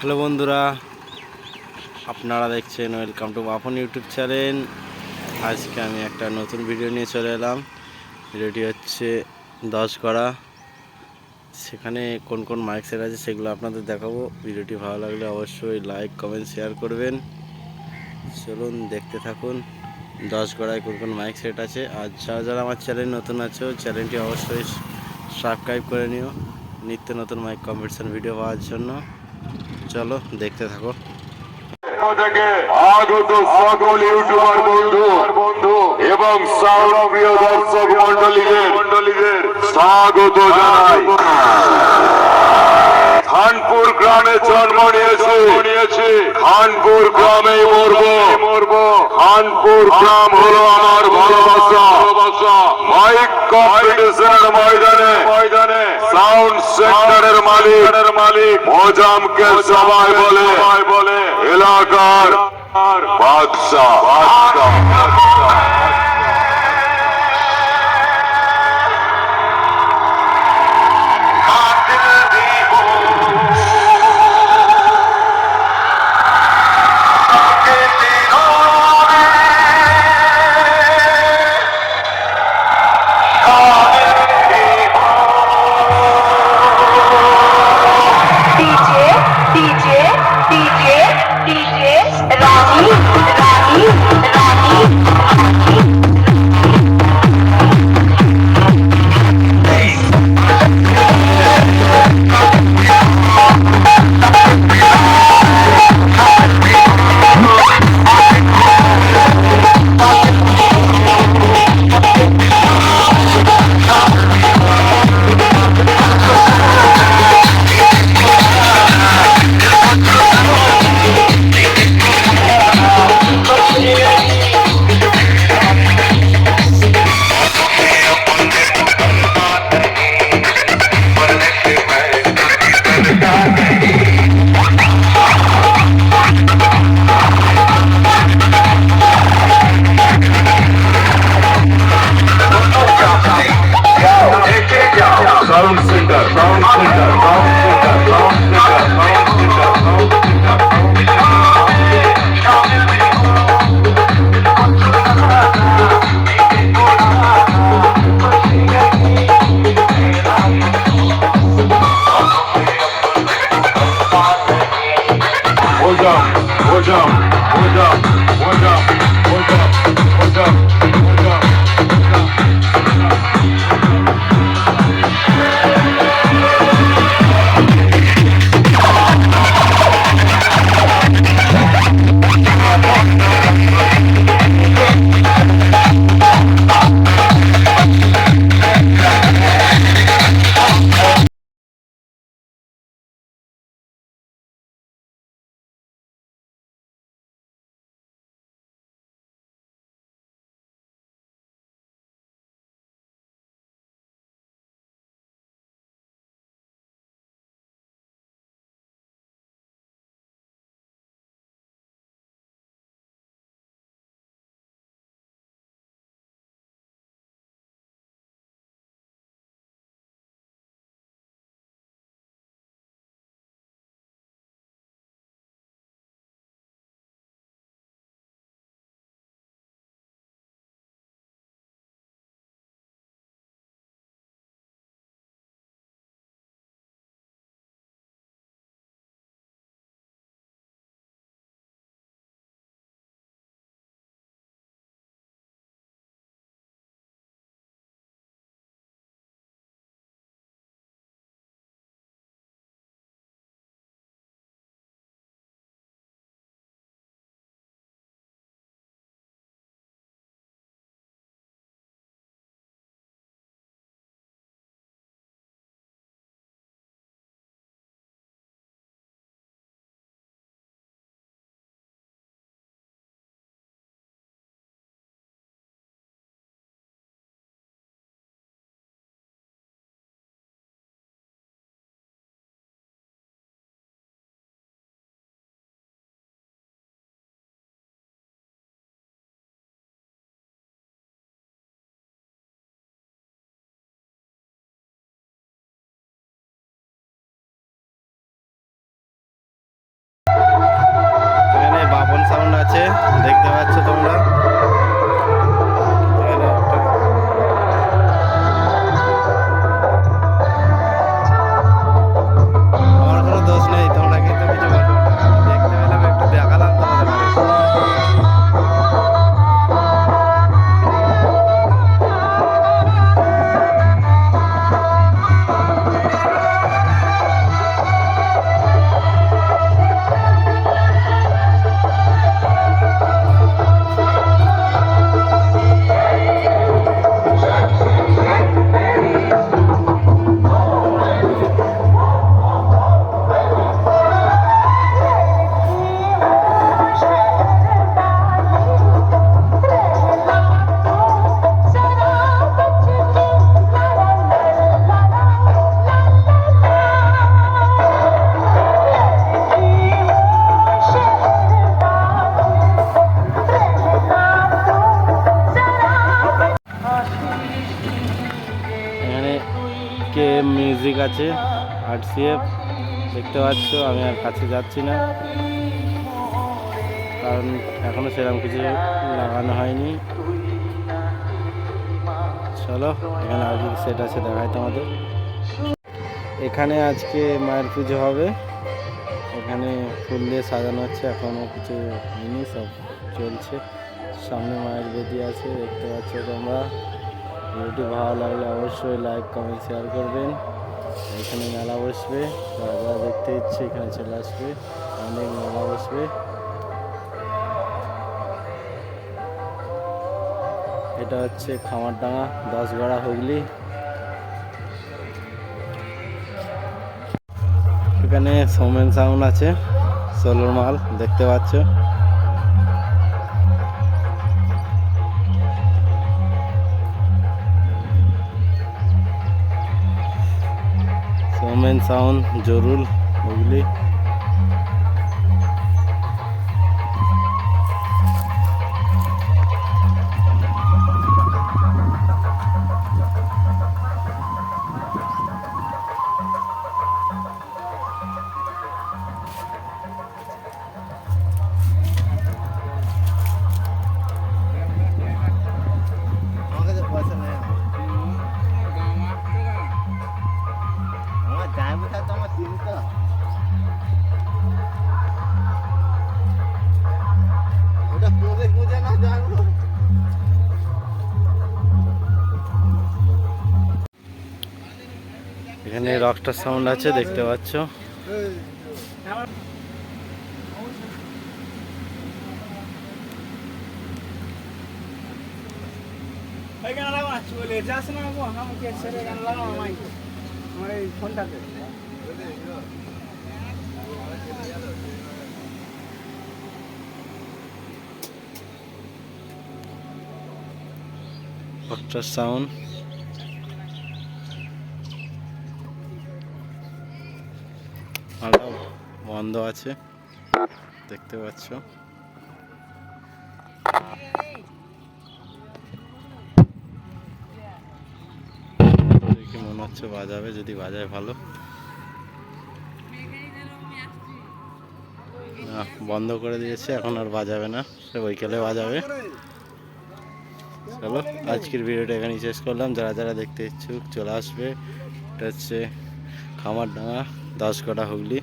Hello বন্ধুরা, আপনারা দেখছেন ওয়েলকাম টু আপন ইউটিউব চ্যানেল আজকে আমি একটা নতুন ভিডিও নিয়ে চলে এলাম। ভিডিওটি হচ্ছে দশ করা সেখানে কোন কোন মাইক সেট আছে সেগুলো আপনাদের দেখাবো। ভিডিওটি ভালো লাগলে অবশ্যই লাইক কমেন্ট শেয়ার করবেন। চলুন দেখতে থাকুন দশ গড়ায় কোন কোন মাইক সেট আছে। আর যারা যারা আমার চ্যানেল নতুন আছো চ্যানেলটি অবশ্যই সাবস্ক্রাইব করে নিও। নিত্য নতুন মাইক কম্পিটিশন ভিডিও পাওয়ার জন্য। চলো, দেখতে থাকো। আগত সকল ইউটিউবার বন্ধু বন্ধু এবং দর্শক মন্ডলীদের মন্ডলীদের স্বাগত জানাই। খানপুর গ্রামে জন্ম নিয়েছে। নিয়েছে খানপুর গ্রামে মরব। মরব খানপুর গ্রাম হলো আমার ভালোবাসা। ভালোবাসা মাইক কম্পিটিশনের ময়দানে ময়দানে। সাউন্ড সেন্টারের মালিক মালিক মোজামকে সবাই বলে সবাই বলে এলাকার বাদশাহ বাদশাহ দেখতে পাচ্ছ তোমরা। আছে আর সিএফ দেখতে পাচ্ছ, আমি আর কাছে যাচ্ছি না। কারণ এখনও সেরকম কিছু লাগানো হয়নি। চলো, এখানে আর কি সেট আছে দেখাই তোমাদের। এখানে আজকে মায়ের পুজো হবে। এখানে ফুল দিয়ে সাজানো হচ্ছে, এখনও কিছু হয়নি, সব চলছে। সামনে মায়ের বেদি আছে, দেখতে পাচ্ছ তোমরা। ভিডিওটি ভালো লাগলে অবশ্যই লাইক কমেন্ট শেয়ার করবেন। এখানে মেলা বসবে, যারা দেখতে ইচ্ছে এখানে চলে আসবে, অনেক মেলা বসবে। এটা হচ্ছে খামারডাঙ্গা, দশগড়া হুগলি। এখানে সোমেন সাউন্ড আছে, সোলোর মাল, দেখতে পাচ্ছ। সোমেন সাউন্ড জরুল হুগলি এখানে রকস্টার সাউন্ড আছে দেখতে পাচ্ছ। লাগাও না চলে যাস না গো আমাকে ছেড়ে এখানে লাগাও আমায় আমার এই ফোনটাতে রকস্টার সাউন্ড মালটা বন্ধ আছে। দেখতে পাচ্ছ। দেখে মনে হচ্ছে বাজাবে, যদি বাজায় ভালো। বন্ধ করে দিয়েছে, এখন আর বাজাবে না। সে বৈকালে বাজাবে। চলো, আজকের ভিডিওটা এখানেই শেষ করলাম। যারা যারা দেখতে ইচ্ছুক চলে আসবে। এটা হচ্ছে খামারডাঙ্গা দশ কটা হুগলি।